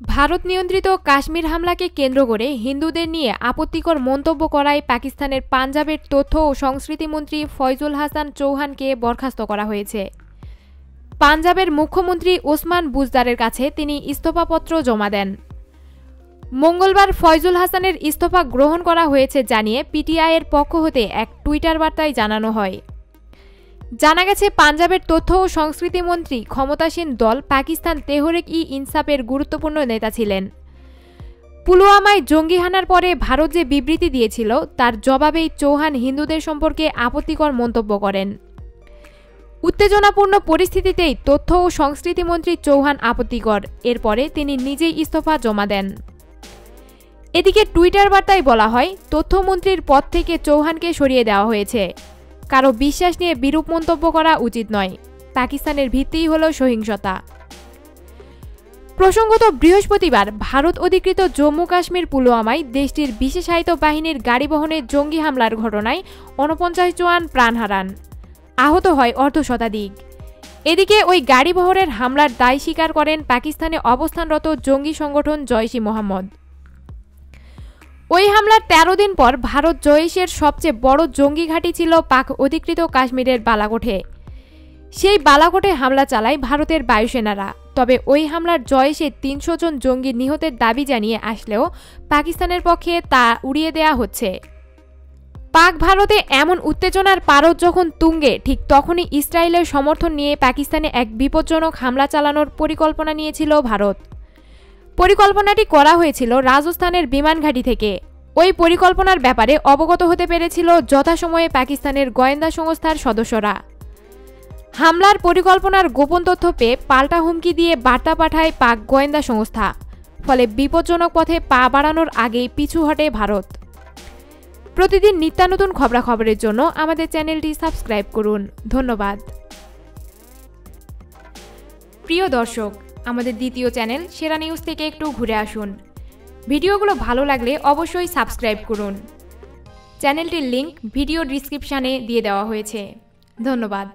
ভারত নিয়ন্ত্রিত কাশ্মীর হামলাকে কেন্দ্র করে হিন্দুদের নিয়ে আপত্তিকর মন্তব্য করায় পাকিস্তানের পাঞ্জাবের তথ্য ও সংস্কৃতি মন্ত্রী ফয়জুল হাসান চৌহানকে বরখাস্ত করা হয়েছে। পাঞ্জাবের মুখ্যমন্ত্রী ওসমান বুজদারের কাছে তিনি ইস্তফাপত্র জমা দেন। মঙ্গলবার ফয়জুল হাসানের ইস্তফা গ্রহণ করা হয়েছে জানিয়ে পিটিআইয়ের পক্ষ হতে এক টুইটার বার্তায় জানানো হয়। জানা গেছে, পাঞ্জাবের তথ্য ও সংস্কৃতি মন্ত্রী ক্ষমতাসীন দল পাকিস্তান তেহরেক ই ইনসাফের গুরুত্বপূর্ণ নেতা ছিলেন। পুলওয়ামায় জঙ্গি হানার পরে ভারত যে বিবৃতি দিয়েছিল, তার জবাবেই চৌহান হিন্দুদের সম্পর্কে আপত্তিকর মন্তব্য করেন। উত্তেজনাপূর্ণ পরিস্থিতিতেই তথ্য ও সংস্কৃতি মন্ত্রী চৌহান আপত্তিকর। এরপরে তিনি নিজেই ইস্তফা জমা দেন। এদিকে টুইটার বার্তায় বলা হয়, তথ্যমন্ত্রীর পদ থেকে চৌহানকে সরিয়ে দেওয়া হয়েছে। কারও বিশ্বাস নিয়ে বিরূপ মন্তব্য করা উচিত নয়। পাকিস্তানের ভিত্তিই হল সহিংসতা। প্রসঙ্গত বৃহস্পতিবার ভারত অধিকৃত জম্মু কাশ্মীর পুলওয়ামায় দেশটির বিশেষায়িত বাহিনীর গাড়ি বহনে জঙ্গি হামলার ঘটনায় অনপঞ্চাশ জওয়ান প্রাণ হারান। আহত হয় অর্ধ শতাধিক। এদিকে ওই গাড়ি বহরের হামলার দায় স্বীকার করেন পাকিস্তানে অবস্থানরত জঙ্গি সংগঠন জয়সি মোহাম্মদ। ওই হামলার ১৩ দিন পর ভারত জয়েশের সবচেয়ে বড় জঙ্গি ঘাঁটি ছিল পাক অধিকৃত কাশ্মীরের বালাকোটে। সেই বালাকোটে হামলা চালায় ভারতের বায়ুসেনারা। তবে ওই হামলার জয়েশে তিনশো জন জঙ্গি নিহতের দাবি জানিয়ে আসলেও পাকিস্তানের পক্ষে তা উড়িয়ে দেয়া হচ্ছে। পাক ভারতে এমন উত্তেজনার পারদ যখন তুঙ্গে, ঠিক তখনই ইসরায়েলের সমর্থন নিয়ে পাকিস্তানে এক বিপজ্জনক হামলা চালানোর পরিকল্পনা নিয়েছিল ভারত। পরিকল্পনাটি করা হয়েছিল রাজস্থানের বিমান ঘাঁটি থেকে। ওই পরিকল্পনার ব্যাপারে অবগত হতে পেরেছিল যথাসময়ে পাকিস্তানের গোয়েন্দা সংস্থার সদস্যরা। হামলার পরিকল্পনার গোপন তথ্য পেয়ে পাল্টা হুমকি দিয়ে বার্তা পাঠায় পাক গোয়েন্দা সংস্থা। ফলে বিপজ্জনক পথে পা বাড়ানোর আগেই পিছু হটে ভারত। প্রতিদিন নিত্যানতুন খবরাখবরের জন্য আমাদের চ্যানেলটি সাবস্ক্রাইব করুন। ধন্যবাদ। প্রিয় দর্শক আমাদের দ্বিতীয় চ্যানেল সেরা নিউজ থেকে একটু ঘুরে আসুন। ভিডিওগুলো ভালো লাগলে অবশ্যই সাবস্ক্রাইব করুন। চ্যানেলটির লিংক ভিডিও ডিসক্রিপশানে দিয়ে দেওয়া হয়েছে। ধন্যবাদ।